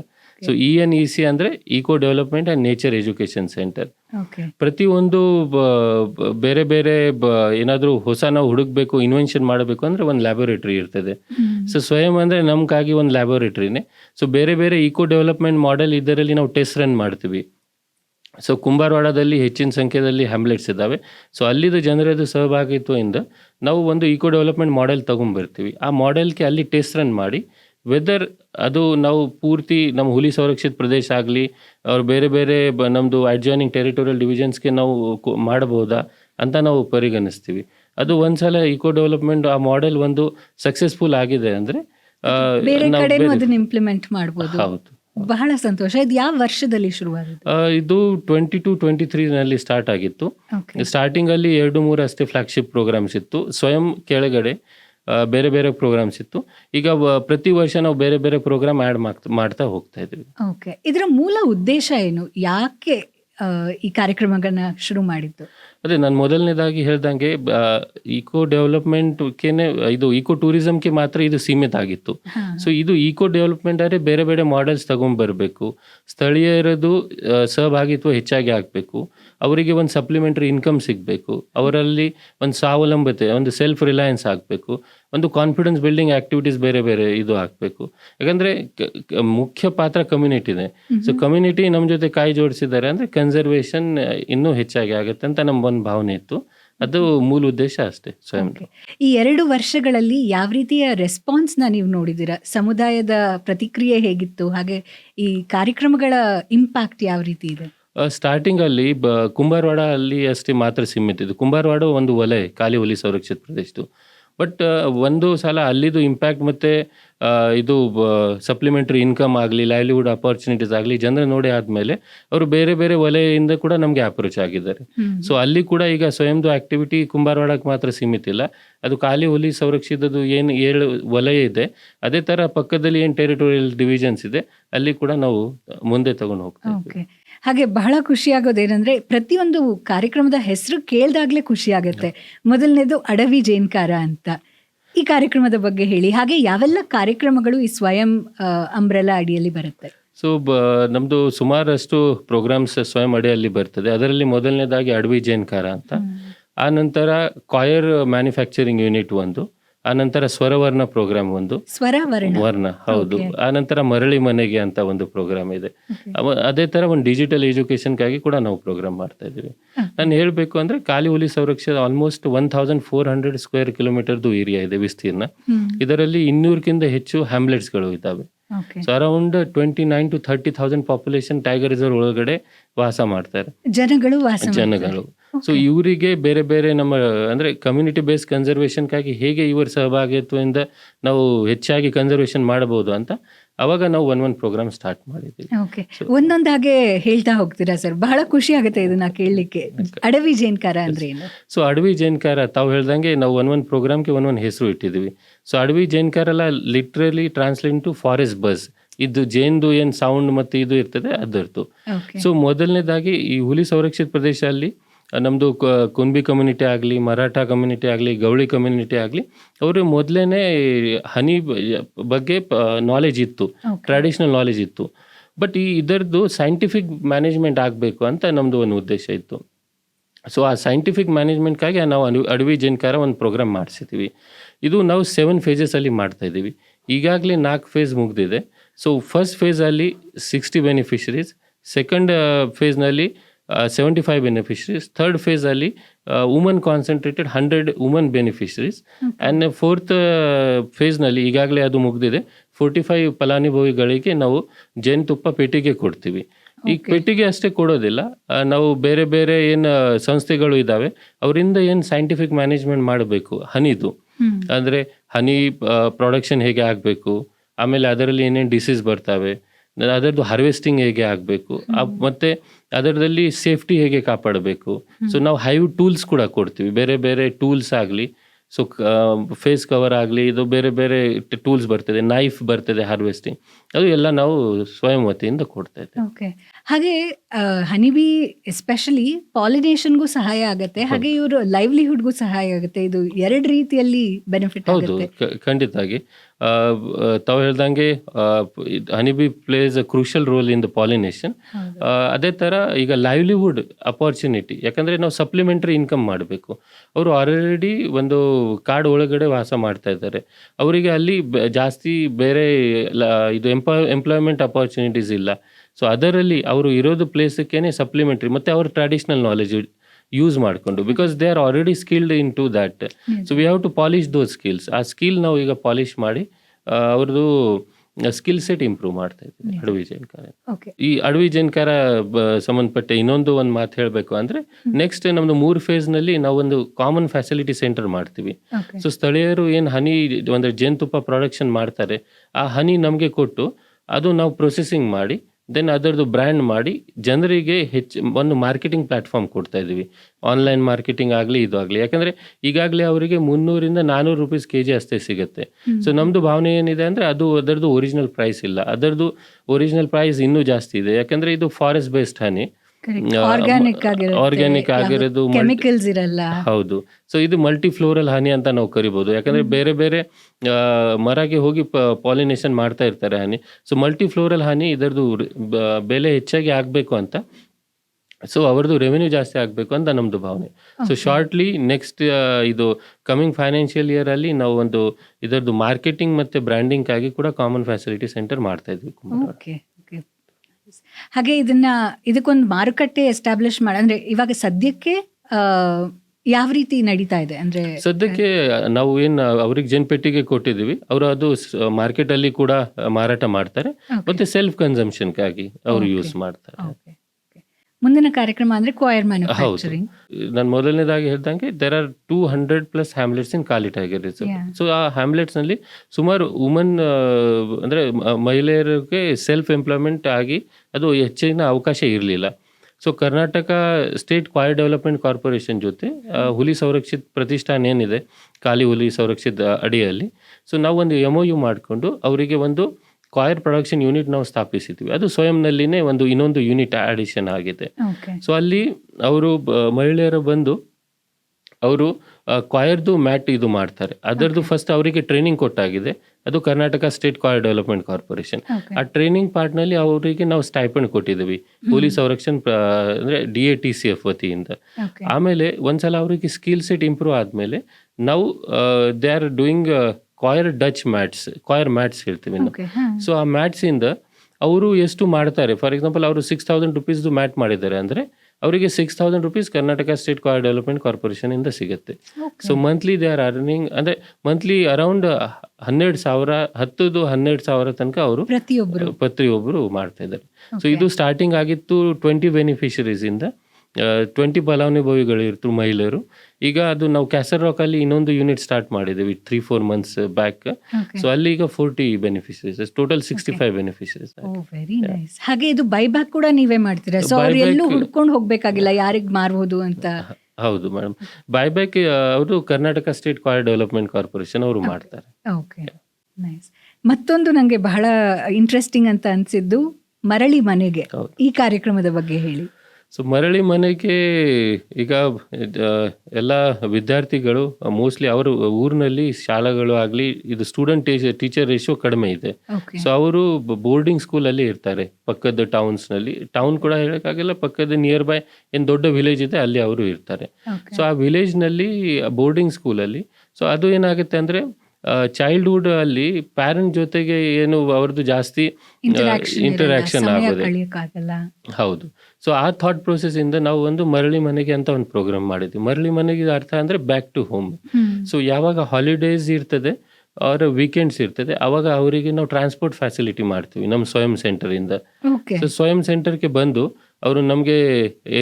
so E N E C ಅಂದರೆ eco development and nature education centre ಪ್ರತಿಯೊಂದು ಬೇರೆ ಬೇರೆ ಏನಾದರೂ ಹೊಸ ನಾವು ಹುಡುಕ್ಬೇಕು ಇನ್ವೆನ್ಷನ್ ಮಾಡಬೇಕು ಅಂದರೆ ಒಂದು ಲ್ಯಾಬೊರೇಟರಿ ಇರ್ತದೆ. ಸೊ ಸ್ವಯಂ ಅಂದರೆ ನಮಗಾಗಿ ಒಂದು ಲ್ಯಾಬೊರೇಟ್ರಿನೇ ಸೊ ಬೇರೆ ಬೇರೆ ಈಕೋ ಡೆವಲಪ್ಮೆಂಟ್ ಮಾಡೆಲ್ ಇದರಲ್ಲಿ ನಾವು ಟೆಸ್ಟ್ ರನ್ ಮಾಡ್ತೀವಿ. ಸೊ ಕುಂಬಾರವಾಡದಲ್ಲಿ ಹೆಚ್ಚಿನ ಸಂಖ್ಯೆಯಲ್ಲಿ ಹ್ಯಾಮ್ಲೆಟ್ಸ್ ಇದ್ದಾವೆ. ಸೊ ಅಲ್ಲಿದ್ದು ಜನರದ್ದು ಸಹಭಾಗಿತ್ವದಿಂದ ನಾವು ಒಂದು ಈಕೋ ಡೆವಲಪ್ಮೆಂಟ್ ಮಾಡೆಲ್ ತೊಗೊಂಬರ್ತೀವಿ ಆ ಮಾಡೆಲ್ಗೆ ಅಲ್ಲಿ ಟೆಸ್ಟ್ ರನ್ ಮಾಡಿ ವೆದರ್ ಅದು ನಾವು ಪೂರ್ತಿ ನಮ್ಮ ಹುಲಿ ಸಂರಕ್ಷಿತ ಪ್ರದೇಶ ಆಗಲಿ ಅವ್ರು ಬೇರೆ ಬೇರೆ ಬ ನಮ್ಮದು ಅಡ್ಜಾಯ್ನಿಂಗ್ ಟೆರಿಟೋರಿಯಲ್ ಡಿವಿಷನ್ಸ್ಗೆ ನಾವು ಮಾಡಬಹುದಾ ಅಂತ ನಾವು ಪರಿಗಣಿಸ್ತೀವಿ. ಅದು ಒಂದ್ಸಲ ಈಕೋ ಡೆವಲಪ್ಮೆಂಟ್ ಆ ಮಾಡೆಲ್ ಒಂದು ಸಕ್ಸಸ್ಫುಲ್ ಆಗಿದೆ ಅಂದರೆ ಇಂಪ್ಲಿಮೆಂಟ್ ಮಾಡ್ಬೋದು. ಹೌದು. ಬಹಳ ಸಂತೋಷ. ಇದು ಯಾವ ವರ್ಷದಲ್ಲಿ ಶುರುವಾಗಿದೆ? ಇದು ಟ್ವೆಂಟಿ ಟು ಟ್ವೆಂಟಿ ತ್ರೀನಲ್ಲಿ ಸ್ಟಾರ್ಟ್ ಆಗಿತ್ತು ಸ್ಟಾರ್ಟಿಂಗ್ ಅಲ್ಲಿ ಎರಡು ಮೂರು ಅಷ್ಟೇ ಫ್ಲಾಗ್ಶಿಪ್ ಪ್ರೋಗ್ರಾಮ್ಸ್ ಇತ್ತು. ಸ್ವಯಂ ಕೆಳಗಡೆ ಬೇರೆ ಬೇರೆ ಪ್ರೋಗ್ರಾಮ್ಸ್ ಇತ್ತು. ಈಗ ಪ್ರತಿ ವರ್ಷ ನಾವು ಬೇರೆ ಬೇರೆ ಪ್ರೋಗ್ರಾಮ್ ಆ್ಯಡ್ ಮಾಡ್ತಾ ಹೋಗ್ತಾ ಇದ್ವಿ ಓಕೆ ಇದರ ಮೂಲ ಉದ್ದೇಶ ಏನು? ಯಾಕೆ ಆ, ಈ ಕಾರ್ಯಕ್ರಮಗಳನ್ನ ಶುರು ಮಾಡಿದ್ದು. ಅದೇ ನಾನು ಮೊದಲನೇದಾಗಿ ಹೇಳ್ದಂಗೆ ಈಕೋ ಡೆವಲಪ್ಮೆಂಟ್ ಇದು ಈಕೋ ಟೂರಿಸಮ್ಗೆ ಮಾತ್ರ ಇದು ಸೀಮಿತ ಆಗಿತ್ತು ಹಾ. ಸೊ ಇದು ಈಕೋ ಡೆವಲಪ್ಮೆಂಟ್ ಆದರೆ ಬೇರೆ ಬೇರೆ ಮಾಡೆಲ್ಸ್ ತಗೊಂಡ್ಬರ್ಬೇಕು. ಸ್ಥಳೀಯರದು ಆ, ಸಹಭಾಗಿತ್ವ ಹೆಚ್ಚಾಗಿ ಆಗಬೇಕು. ಅವರಿಗೆ ಒಂದು ಸಪ್ಲಿಮೆಂಟರಿ ಇನ್ಕಮ್ ಸಿಗಬೇಕು. ಅವರಲ್ಲಿ ಒಂದು ಸ್ವಾವಲಂಬತೆ ಒಂದು ಸೆಲ್ಫ್ ರಿಲಯನ್ಸ್ ಆಗಬೇಕು. ಒಂದು ಕಾನ್ಫಿಡೆನ್ಸ್ ಬಿಲ್ಡಿಂಗ್ ಆಕ್ಟಿವಿಟೀಸ್ ಬೇರೆ ಬೇರೆ ಇದು ಆಗಬೇಕು ಯಾಕಂದ್ರೆ ಮುಖ್ಯ ಪಾತ್ರ ಕಮ್ಯುನಿಟಿದೆ ಸೊ ಕಮ್ಯುನಿಟಿ ನಮ್ಮ ಜೊತೆ ಕಾಯಿ ಜೋಡಿಸಿದ್ದಾರೆ ಅಂದ್ರೆ ಕನ್ಸರ್ವೇಷನ್ ಇನ್ನೂ ಹೆಚ್ಚಾಗಿ ಆಗುತ್ತೆ ಅಂತ ನಮ್ಮ ಒಂದು ಭಾವನೆ ಇತ್ತು. ಅದು ಮೂಲ ಉದ್ದೇಶ ಅಷ್ಟೇ ಸ್ವಯಂ ಈ ಎರಡು ವರ್ಷಗಳಲ್ಲಿ ಯಾವ ರೀತಿಯ ರೆಸ್ಪಾನ್ಸ್ನ ನೀವು ನೋಡಿದ್ದೀರಾ? ಸಮುದಾಯದ ಪ್ರತಿಕ್ರಿಯೆ ಹೇಗಿತ್ತು? ಹಾಗೆ ಈ ಕಾರ್ಯಕ್ರಮಗಳ ಇಂಪ್ಯಾಕ್ಟ್ ಯಾವ ರೀತಿ ಇದೆ? ಸ್ಟಾರ್ಟಿಂಗ್ ಅಲ್ಲಿ ಬ ಕುಂಬಾರವಾಡ ಅಲ್ಲಿ ಅಷ್ಟೇ ಮಾತ್ರ ಸೀಮಿತ. ಇದು ಕುಂಬಾರವಾಡ ಒಂದು ವಲಯ ಖಾಲಿ ಹುಲಿ ಸಂರಕ್ಷಿತ ಪ್ರದೇಶದ್ದು ಬಟ್ ಒಂದು ಸಲ ಅಲ್ಲಿದು ಇಂಪ್ಯಾಕ್ಟ್ ಮತ್ತೆ ಆ, ಇದು ಸಪ್ಲಿಮೆಂಟ್ರಿ ಇನ್ಕಮ್ ಆಗಲಿ ಲೈವ್ಲಿಹುಡ್ ಅಪಾರ್ಚುನಿಟೀಸ್ ಆಗಲಿ ಜನರು ನೋಡಿ ಆದಮೇಲೆ ಅವರು ಬೇರೆ ಬೇರೆ ವಲಯದಿಂದ ಕೂಡ ನಮಗೆ ಅಪ್ರೋಚ್ ಆಗಿದ್ದಾರೆ. ಸೊ ಅಲ್ಲಿ ಕೂಡ ಈಗ ಸ್ವಯಂದು ಆಕ್ಟಿವಿಟಿ ಕುಂಬಾರವಾಡಕ್ಕೆ ಮಾತ್ರ ಸೀಮಿತ ಇಲ್ಲ. ಅದು ಖಾಲಿ ಹುಲಿ ಸಂರಕ್ಷಿತದ್ದು ಏನು ಏಳು ವಲಯ ಇದೆ. ಅದೇ ತರ ಪಕ್ಕದಲ್ಲಿ ಏನು ಟೆರಿಟೋರಿಯಲ್ ಡಿವಿಷನ್ಸ್ ಇದೆ ಅಲ್ಲಿ ಕೂಡ ನಾವು ಮುಂದೆ ತಗೊಂಡು ಹೋಗ್ತಾ ಇದ್ದೀವಿ. ಓಕೆ ಹಾಗೆ ಬಹಳ ಖುಷಿ ಆಗೋದೇನಂದ್ರೆ ಪ್ರತಿಯೊಂದು ಕಾರ್ಯಕ್ರಮದ ಹೆಸರು ಕೇಳ್ದಾಗಲೇ ಖುಷಿ ಆಗುತ್ತೆ ಮೊದಲನೇದು ಅಡವಿ ಜೇನ್ಕಾರ ಅಂತ. ಈ ಕಾರ್ಯಕ್ರಮದ ಬಗ್ಗೆ ಹೇಳಿ. ಹಾಗೆ ಯಾವೆಲ್ಲ ಕಾರ್ಯಕ್ರಮಗಳು ಈ ಸ್ವಯಂ ಅಂಬ್ರೆಲಾ ಅಡಿಯಲ್ಲಿ ಬರುತ್ತೆ? ಸೊ ಬ ನಮ್ಮದು ಸುಮಾರಷ್ಟು ಪ್ರೋಗ್ರಾಮ್ಸ್ ಸ್ವಯಂ ಅಡಿಯಲ್ಲಿ ಬರ್ತದೆ. ಅದರಲ್ಲಿ ಮೊದಲನೇದಾಗಿ ಅಡವಿ ಜೇನ್ಕಾರ ಅಂತ. ಆ ನಂತರ ಕಾಯರ್ ಮ್ಯಾನುಫ್ಯಾಕ್ಚರಿಂಗ್ ಯೂನಿಟ್ ಒಂದು. ಆ ನಂತರ ಸ್ವರವರ್ಣ ಪ್ರೋಗ್ರಾಮ್ ಒಂದು. ಸ್ವರವರ್ಣ. ವರ್ಣ ಹೌದು. ಆನಂತರ ಮರಳಿ ಮನೆಗೆ ಅಂತ ಒಂದು ಪ್ರೋಗ್ರಾಮ್ ಇದೆ. ಅದೇ ತರ ಒಂದು ಡಿಜಿಟಲ್ ಎಜುಕೇಶನ್ಗಾಗಿ ಕೂಡ ನಾವು ಪ್ರೋಗ್ರಾಮ್ ಮಾಡ್ತಾ ಇದ್ದೀವಿ. ನಾನು ಹೇಳಬೇಕು ಅಂದ್ರೆ ಕಾಲಿ ಹುಲಿ ಸಂರಕ್ಷಿತ almost one thousand four hundred square ಕಿಲೋಮೀಟರ್ದು area ಇದೆ ವಿಸ್ತೀರ್ಣ. ಇದರಲ್ಲಿ ಇನ್ನೂರಕ್ಕಿಂತ ಹೆಚ್ಚು ಹ್ಯಾಮ್ಲೆಟ್ಸ್ಗಳು ಇದ್ದಾವೆ. So around twenty nine to thirty thousand population tiger reserve ಒಳಗಡೆ ವಾಸ ಮಾಡ್ತಾರೆ. ಜನಗಳು. ಜನಗಳು ಸೊ ಇವರಿಗೆ ಬೇರೆ ಬೇರೆ ನಮ್ಮ ಅಂದ್ರೆ ಕಮ್ಯುನಿಟಿ ಬೇಸ್ ಕನ್ಸರ್ವೇಷನ್ಗಾಗಿ ಹೇಗೆ ಇವರ ಸಹಭಾಗಿತ್ವದಿಂದ ನಾವು ಹೆಚ್ಚಾಗಿ ಕನ್ಸರ್ವೇಷನ್ ಮಾಡಬಹುದು ಅಂತ ಅವಾಗ ನಾವು ಒನ್ ಒನ್ ಪ್ರೋಗ್ರಾಮ್ ಸ್ಟಾರ್ಟ್ ಮಾಡಿದ್ದೀವಿ. ಓಕೆ ಒಂದೊಂದಾಗೆ ಹೇಳ್ತಾ ಹೋಗ್ತೀರಾ ಸರ್ ಬಹಳ ಖುಷಿ ಆಗುತ್ತೆ ಇದನ್ನ ಕೇಳಲಿಕ್ಕೆ. ಅಡವಿ ಜೇನ್ಕಾರ ಅಂದ್ರೆ ಏನು? ಸೊ ಅಡವಿ ಜೇನ್ಕಾರ ತಾವು ಹೇಳ್ದಂಗೆ ನಾವು ಒನ್ ಒನ್ ಪ್ರೋಗ್ರಾಮ್ಗೆ ಒನ್ ಒನ್ ಹೆಸರು ಇಟ್ಟಿದ್ವಿ ಸೊ ಅಡವಿ ಜೇನ್ಕಾರ ಎಲ್ಲ literally translate to forest bees ಇದು ಜೇನ್ದು ಏನು ಸೌಂಡ್ ಮತ್ತೆ ಇದು ಇರ್ತದೆ ಅದರದ್ದು. ಸೊ ಮೊದಲನೇದಾಗಿ ಈ ಹುಲಿ ಸಂರಕ್ಷಿತ ಪ್ರದೇಶ ಅಲ್ಲಿ ಕ- ಕುನ್ಬಿ ಕಮ್ಯುನಿಟಿ ಆಗಲಿ ಮರಾಠ ಕಮ್ಯುನಿಟಿ ಆಗಲಿ ಗೌಳಿ ಕಮ್ಯುನಿಟಿ ಆಗಲಿ ಅವರು ಮೊದಲೇ ಹನಿ ಬಗ್ಗೆ ನಾಲೆಜ್ ಇತ್ತು. ಟ್ರಾಡಿಷ್ನಲ್ ನಾಲೆಜ್ ಇತ್ತು. ಬಟ್ ಈ ಇದರದ್ದು ಸೈಂಟಿಫಿಕ್ ಮ್ಯಾನೇಜ್ಮೆಂಟ್ ಆಗಬೇಕು ಅಂತ ನಮ್ಮದು ಒಂದು ಉದ್ದೇಶ ಇತ್ತು. ಸೊ ಆ ಸೈಂಟಿಫಿಕ್ ಮ್ಯಾನೇಜ್ಮೆಂಟ್ಗಾಗಿ ನಾವು ಅನು ಅಡವಿ ಜೇನ್ಕಾರ ಒಂದು ಪ್ರೋಗ್ರಾಮ್ ಮಾಡಿಸಿದ್ದೀವಿ ಇದು ನಾವು ಸೆವೆನ್ ಫೇಜಸಲ್ಲಿ ಮಾಡ್ತಾ ಇದ್ದೀವಿ. ಈಗಾಗಲೇ ನಾಲ್ಕು ಫೇಸ್ ಮುಗಿದಿದೆ. ಸೊ ಫಸ್ಟ್ ಫೇಸಲ್ಲಿ ಸಿಕ್ಸ್ಟಿ ಬೆನಿಫಿಷರೀಸ್ ಸೆಕೆಂಡ್ ಫೇಸ್ನಲ್ಲಿ seventy five beneficiaries third ಫೇಸಲ್ಲಿ woman concentrated hundred woman beneficiaries and fourth ಫೇಸ್ನಲ್ಲಿ ಈಗಾಗಲೇ ಅದು ಮುಗಿದಿದೆ. ಫೋರ್ಟಿ ಫೈವ್ ಫಲಾನುಭವಿಗಳಿಗೆ ನಾವು ಜೇನುತುಪ್ಪ ಪೆಟ್ಟಿಗೆ ಕೊಡ್ತೀವಿ. ಈ ಪೆಟ್ಟಿಗೆ ಅಷ್ಟೇ ಕೊಡೋದಿಲ್ಲ. ನಾವು ಬೇರೆ ಬೇರೆ ಏನು ಸಂಸ್ಥೆಗಳು ಇದ್ದಾವೆ ಅವರಿಂದ ಏನು ಸೈಂಟಿಫಿಕ್ ಮ್ಯಾನೇಜ್ಮೆಂಟ್ ಮಾಡಬೇಕು? ಹನಿದು. ಅಂದರೆ ಹನಿ ಪ್ರೊಡಕ್ಷನ್ ಹೇಗೆ ಆಗಬೇಕು? ಆಮೇಲೆ ಅದರಲ್ಲಿ ಏನೇನು ಡಿಸೀಸ್ ಬರ್ತವೆ? ಅದರದ್ದು ಹಾರ್ವೆಸ್ಟಿಂಗ್ ಹೇಗೆ ಆಗಬೇಕು? ಮತ್ತೆ ಅದರಲ್ಲಿ ಸೇಫ್ಟಿ ಹೇಗೆ ಕಾಪಾಡಬೇಕು? ಸೊ ನಾವು ಹೈವ್ ಟೂಲ್ಸ್ ಕೂಡ ಕೊಡ್ತೀವಿ. ಬೇರೆ ಬೇರೆ ಟೂಲ್ಸ್ ಆಗಲಿ ಸೊ ಫೇಸ್ ಕವರ್ ಆಗಲಿ ಇದು ಬೇರೆ ಬೇರೆ ಟೂಲ್ಸ್ ಬರ್ತದೆ. ನೈಫ್ ಬರ್ತದೆ ಹಾರ್ವೆಸ್ಟಿಂಗ್ ಅದು ಎಲ್ಲ ನಾವು ಸ್ವಯಂ ವತಿಯಿಂದ ಕೊಡ್ತಾ ಇದ್ದೇವೆ. ಓಕೆ ಹಾಗೆ ಹನಿಬಿ ಎಸ್ಪೆಷಲಿ ಪಾಲಿನೇಷನ್ಗೂ ಸಹಾಯ ಆಗುತ್ತೆ. ಹಾಗೆ ಇವರು ಲೈವ್ಲಿಹುಡ್ಗೂ ಸಹಾಯ ಆಗುತ್ತೆ. ಇದು ಎರಡು ರೀತಿಯಲ್ಲಿ ಬೆನಿಫಿಟ್ ಹೌದು. ಆಗುತ್ತೆ. ಕ- ಖಂಡಿತವಾಗಿ ಆ, ಆ, ತಾವು ಹೇಳ್ದಂಗೆ honeybee plays a crucial role in the pollination ಅದೇ ಥರ ಈಗ ಲೈವ್ಲಿಹುಡ್ ಅಪಾರ್ಚುನಿಟಿ ಯಾಕಂದರೆ ನಾವು ಸಪ್ಲಿಮೆಂಟ್ರಿ ಇನ್ಕಮ್ ಮಾಡಬೇಕು. ಅವರು ಆಲ್ರೆಡಿ ಒಂದು ಕಾಡು ಒಳಗಡೆ ವಾಸ ಮಾಡ್ತಾ ಇದ್ದಾರೆ. ಅವರಿಗೆ ಅಲ್ಲಿ ಜಾಸ್ತಿ ಬೇರೆ ಲ- ಇದು ಎಂಪ್ಲಾಯ್ ಎಂಪ್ಲಾಯ್ಮೆಂಟ್ ಅಪಾರ್ಚುನಿಟೀಸ್ ಇಲ್ಲ. ಸೊ ಅದರಲ್ಲಿ ಅವರು ಇರೋದು ಪ್ಲೇಸಕ್ಕೇನೆ ಸಪ್ಲಿಮೆಂಟ್ರಿ ಮತ್ತು ಅವ್ರ ಟ್ರೆಡಿಷ್ನಲ್ ನಾಲೆಜ್ ಯೂಸ್ ಮಾಡಿಕೊಂಡು because they are already skilled in to that so we have to polish those skills ಆ ಸ್ಕಿಲ್ ನಾವು ಈಗ ಪಾಲಿಶ್ ಮಾಡಿ ಅವ್ರದ್ದು ಸ್ಕಿಲ್ ಸೆಟ್ ಇಂಪ್ರೂವ್ ಮಾಡ್ತಾ ಇದ್ದೀವಿ ಅಡವಿ ಜೇನ್ಕಾರ. ಈ ಅಡವಿ ಜೇನ್ಕಾರ ಸಂಬಂಧಪಟ್ಟ ಇನ್ನೊಂದು ಒಂದು ಮಾತು ಹೇಳಬೇಕು ಅಂದ್ರೆ ನೆಕ್ಸ್ಟ್ ನಮ್ದು ಮೂರು ಫೇಸ್ನಲ್ಲಿ ನಾವೊಂದು ಕಾಮನ್ ಫ್ಯಾಸಿಲಿಟಿ ಸೆಂಟರ್ ಮಾಡ್ತೀವಿ. ಸೊ ಸ್ಥಳೀಯರು ಏನು ಹನಿ ಅಂದ್ರೆ ಜೇನುತುಪ್ಪ ಪ್ರೊಡಕ್ಷನ್ ಮಾಡ್ತಾರೆ ಆ ಹನಿ ನಮಗೆ ಕೊಟ್ಟು ಅದು ನಾವು ಪ್ರೊಸೆಸಿಂಗ್ ಮಾಡಿ ದೆನ್ ಅದರದ್ದು ಬ್ರ್ಯಾಂಡ್ ಮಾಡಿ ಜನರಿಗೆ ಹೆಚ್ಚು ಒಂದು ಮಾರ್ಕೆಟಿಂಗ್ ಪ್ಲಾಟ್ಫಾರ್ಮ್ ಕೊಡ್ತಾ ಇದ್ದೀವಿ. ಆನ್ಲೈನ್ ಮಾರ್ಕೆಟಿಂಗ್ ಆಗಲಿ ಇದು ಆಗಲಿ. ಯಾಕಂದರೆ ಈಗಾಗಲೇ ಅವರಿಗೆ ಮುನ್ನೂರಿಂದ ನಾನ್ನೂರು ರುಪೀಸ್ ಕೆ ಜಿ ಅಷ್ಟೇ ಸಿಗುತ್ತೆ. ಸೊ ನಮ್ಮದು ಭಾವನೆ ಏನಿದೆ ಅಂದರೆ ಅದು ಅದರದ್ದು ಒರಿಜಿನಲ್ ಪ್ರೈಸ್ ಇಲ್ಲ. ಅದರದ್ದು ಒರಿಜಿನಲ್ ಪ್ರೈಸ್ ಇನ್ನೂ ಜಾಸ್ತಿ ಇದೆ. ಯಾಕಂದರೆ ಇದು ಫಾರೆಸ್ಟ್ ಬೇಸ್ಡ್ ಹನಿ ಆರ್ಗ್ಯಾನಿಕ್ ಆಗಿರೋದು ಕೆಮಿಕಲ್ಸ್ ಇರಲ್ಲ. ಹೌದು. ಸೊ ಇದು ಮಲ್ಟಿ ಫ್ಲೋರಲ್ ಹನಿ ಅಂತ ನಾವು ಕರಿಬಹುದು ಯಾಕಂದ್ರೆ ಬೇರೆ ಬೇರೆ ಮರಗೆ ಹೋಗಿ ಪಾಲಿನೇಷನ್ ಮಾಡ್ತಾ ಇರ್ತಾರೆ honey so multi floral honey ಇದರದು ಬೆಲೆ ಹೆಚ್ಚಾಗಿ ಆಗಬೇಕು ಅಂತ. ಸೊ ಅವ್ರದ್ದು ರೆವೆನ್ಯೂ ಜಾಸ್ತಿ ಆಗಬೇಕು ಅಂತ ನಮ್ಮದು ಭಾವನೆ. ಸೊ ಶಾರ್ಟ್ಲಿ ನೆಕ್ಸ್ಟ್ ಇದು ಕಮಿಂಗ್ ಫೈನಾನ್ಷಿಯಲ್ ಇಯರ್ ಅಲ್ಲಿ ನಾವು ಒಂದು ಇದರದು ಮಾರ್ಕೆಟಿಂಗ್ ಮತ್ತೆ ಬ್ರ್ಯಾಂಡಿಂಗ್ ಆಗಿ ಕೂಡ ಕಾಮನ್ ಫ್ಯಾಸಿಲಿಟಿ ಸೆಂಟರ್ ಮಾಡ್ತಾ ಇದ್ವಿ ಹಾಗೆ ಇದನ್ನ ಇದಕ್ಕೊಂದು ಮಾರುಕಟ್ಟೆ ಎಸ್ಟಾಬ್ಲಿಷ್ ಮಾಡ ಅಂದ್ರೆ ಇವಾಗ ಸದ್ಯಕ್ಕೆ ಆ, ಯಾವ ರೀತಿ ನಡೀತಾ ಇದೆ? ಅಂದ್ರೆ ಸದ್ಯಕ್ಕೆ ನಾವು ಏನ್ ಅವ್ರಿಗೆ ಜನಪೆಟ್ಟಿಗೆ ಕೊಟ್ಟಿದೀವಿ ಅವರು ಅದು ಮಾರ್ಕೆಟ್ ಅಲ್ಲಿ ಕೂಡ ಮಾರಾಟ ಮಾಡ್ತಾರೆ. ಮತ್ತೆ ಸೆಲ್ಫ್ ಕನ್ಸಂಪ್ಷನ್ಗಾಗಿ ಅವರು Okay. ಯೂಸ್ ಮಾಡ್ತಾರೆ. ಮುಂದಿನ ಕಾರ್ಯಕ್ರಮ ಅಂದ್ರೆ ಕ್ವಾಯರ್ ಮ್ಯಾನುಫ್ಯಾಕ್ಚರಿಂಗ್ ನಾನು ಮೊದಲನೇದಾಗಿ ಹೇಳ್ದಂಗೆ there are two hundred plus hamlets in Kali tiger reserve Yeah. So ಆ ಹ್ಯಾಮ್ಲೆಟ್ಸ್ನಲ್ಲಿ ಸುಮಾರು ವುಮನ್ ಅಂದ್ರೆ ಮಹಿಳೆಯರಿಗೆ ಸೆಲ್ಫ್ ಎಂಪ್ಲಾಯ್ಮೆಂಟ್ ಆಗಿ ಅದು ಹೆಚ್ಚಿನ ಅವಕಾಶ ಇರಲಿಲ್ಲ. So Karnataka state coir development corporation ಜೊತೆ ಹುಲಿ ಸಂರಕ್ಷಿತ ಪ್ರತಿಷ್ಠಾನ ಏನಿದೆ ಖಾಲಿ ಹುಲಿ ಸಂರಕ್ಷಿತ ಅಡಿಯಲ್ಲಿ. ಸೊ ನಾವು ಒಂದು ಎಂ ಯು ಮಾಡಿಕೊಂಡು ಅವರಿಗೆ ಒಂದು ಕಾಯರ್ ಪ್ರೊಡಕ್ಷನ್ ಯೂನಿಟ್ ನಾವು ಸ್ಥಾಪಿಸಿದ್ವಿ. ಅದು ಸ್ವಯಂನಲ್ಲಿನೇ ಒಂದು ಇನ್ನೊಂದು ಯೂನಿಟ್ ಆಡಿಷನ್ ಆಗಿದೆ. ಸೊ ಅಲ್ಲಿ ಅವರು ಮಹಿಳೆಯರು ಬಂದು ಅವರು ಕ್ವಾಯರ್ದು ಮ್ಯಾಟ್ ಇದು ಮಾಡ್ತಾರೆ. ಅದರದ್ದು ಫಸ್ಟ್ ಅವರಿಗೆ ಟ್ರೈನಿಂಗ್ ಕೊಟ್ಟಾಗಿದೆ. ಅದು Karnataka state coir development corporation ಆ ಟ್ರೈನಿಂಗ್ ಪಾರ್ಟ್ನಲ್ಲಿ ಅವರಿಗೆ ನಾವು ಸ್ಟೈಪಂಡ್ ಕೊಟ್ಟಿದ್ದೀವಿ. ಪೊಲೀಸ್ ಸಂರಕ್ಷಣ್ ಅಂದರೆ D A T C F ವತಿಯಿಂದ. ಆಮೇಲೆ ಒಂದ್ಸಲ ಅವರಿಗೆ ಸ್ಕಿಲ್ ಸೆಟ್ ಇಂಪ್ರೂವ್ ಆದಮೇಲೆ ನಾವು they are doing coir dutch mats coir mats ಹೇಳ್ತೀವಿ ನಾವು ಸೊ ಆ ಮ್ಯಾಟ್ಸಿಂದ ಅವರು ಎಷ್ಟು ಮಾಡ್ತಾರೆ? ಫಾರ್ ಎಕ್ಸಾಂಪಲ್ ಅವರು ಸಿಕ್ಸ್ ತೌಸಂಡ್ ರುಪೀಸ್ದು ಮ್ಯಾಟ್ ಮಾಡಿದ್ದಾರೆ ಅಂದರೆ ಅವರಿಗೆ six thousand rupees Karnataka state coir development corporation ಇಂದ ಸಿಗುತ್ತೆ. So monthly they are earning ಅಂದರೆ ಮಂತ್ಲಿ ಅರೌಂಡ್ ಹನ್ನೆರಡು ಸಾವಿರ ಹತ್ತದು ಹನ್ನೆರಡು ಸಾವಿರ ತನಕ ಅವರು ಪ್ರತಿಯೊಬ್ಬರು ಪ್ರತಿಯೊಬ್ಬರು ಮಾಡ್ತಾ ಇದ್ದಾರೆ. ಸೊ ಇದು ಸ್ಟಾರ್ಟಿಂಗ್ ಆಗಿತ್ತು ಟ್ವೆಂಟಿ ಬೆನಿಫಿಷರೀಸ್ ಇಂದ. ಟ್ವೆಂಟಿ ಫಲಾನುಭವಿಗಳು ಭವಿಗಳಿರ್ತು ಮಹಿಳೆಯರು. ಈಗ ಅದು ನಾವು ಕ್ಯಾಸರ್ ರಾಕ್ ಅಲ್ಲಿ ಇನ್ನೊಂದು ಯೂನಿಟ್ ಸ್ಟಾರ್ಟ್ ಮಾಡಿದ್ದೀವಿ three four months back so ಅಲ್ಲಿ ಈಗ forty beneficiaries total sixty five beneficiaries very nice ಹಾಗೆ ಇದು ಬೈಬ್ಯಾಕ್ ಕೂಡ ನೀವೇ ಮಾಡ್ತೀರಾ? ಸೊ ಅವ್ರು ಎಲ್ಲೂ ಹುಡ್ಕೊಂಡು ಹೋಗ್ಬೇಕಾಗಿಲ್ಲ ಯಾರಿಗ್ ಮಾರ್ಬೋದು ಅಂತ? ಹೌದು ಮೇಡಮ್ ಬೈಬ್ಯಾಕ್ ಅವರು Karnataka state coir development corporation ಅವರು ಮಾಡ್ತಾರೆ. ಓಕೆ ನೈಸ್ ಮತ್ತೊಂದು ನಂಗೆ ಬಹಳ ಇಂಟ್ರೆಸ್ಟಿಂಗ್ ಅಂತ ಅನ್ಸಿದ್ದು ಮರಳಿ ಮನೆಗೆ ಈ ಕಾರ್ಯಕ್ರಮದ ಬಗ್ಗೆ ಹೇಳಿ. ಸೊ ಮರಳಿ ಮನೆಗೆ ಈಗ ಎಲ್ಲ ವಿದ್ಯಾರ್ಥಿಗಳು ಮೋಸ್ಟ್ಲಿ ಅವರು ಊರಿನಲ್ಲಿ ಶಾಲೆಗಳು ಆಗಲಿ ಇದು ಸ್ಟೂಡೆಂಟ್ ಟೀಚರ್ ರೇಷಿಯೋ ಕಡಿಮೆ ಇದೆ. ಸೊ ಅವರು ಬೋರ್ಡಿಂಗ್ ಸ್ಕೂಲಲ್ಲಿ ಇರ್ತಾರೆ ಪಕ್ಕದ ಟೌನ್ಸ್ನಲ್ಲಿ ಟೌನ್ ಕೂಡ ಹೇಳೋಕ್ಕಾಗಲ್ಲ ಪಕ್ಕದ ನಿಯರ್ ಬೈ ಏನು ದೊಡ್ಡ ವಿಲೇಜ್ ಇದೆ ಅಲ್ಲಿ ಅವರು ಇರ್ತಾರೆ. ಸೊ ಆ ವಿಲೇಜ್ನಲ್ಲಿ ಬೋರ್ಡಿಂಗ್ ಸ್ಕೂಲಲ್ಲಿ ಸೊ ಅದು ಏನಾಗುತ್ತೆ ಅಂದರೆ ಚೈಲ್ಡ್ಹುಡ್ ಅಲ್ಲಿ ಪ್ಯಾರೆಂಟ್ ಜೊತೆಗೆ ಏನು ಅವ್ರದ್ದು ಜಾಸ್ತಿ ಇಂಟರಾಕ್ಷನ್ ಆಗೋದಿಲ್ಲ. ಹೌದು. ಸೊ ಆ ಥಾಟ್ ಪ್ರೊಸೆಸ್ ಇಂದ ನಾವು ಒಂದು ಮರಳಿ ಮನೆಗೆ ಅಂತ ಒಂದು ಪ್ರೋಗ್ರಾಮ್ ಮಾಡಿದ್ವಿ. ಮರಳಿ ಮನೆಗೆ ಅರ್ಥ ಅಂದ್ರೆ ಬ್ಯಾಕ್ ಟು ಹೋಮ್. ಸೊ ಯಾವಾಗ ಹಾಲಿಡೇಸ್ ಇರ್ತದೆ ಅವರ ವೀಕೆಂಡ್ಸ್ ಇರ್ತದೆ ಅವಾಗ ಅವರಿಗೆ ನಾವು ಟ್ರಾನ್ಸ್ಪೋರ್ಟ್ ಫ್ಯಾಸಿಲಿಟಿ ಮಾಡ್ತೀವಿ ನಮ್ಮ ಸ್ವಯಂ ಸೆಂಟರ್ ಇಂದ. ಸೊ ಸ್ವಯಂ ಸೆಂಟರ್ಗೆ ಬಂದು ಅವರು ನಮಗೆ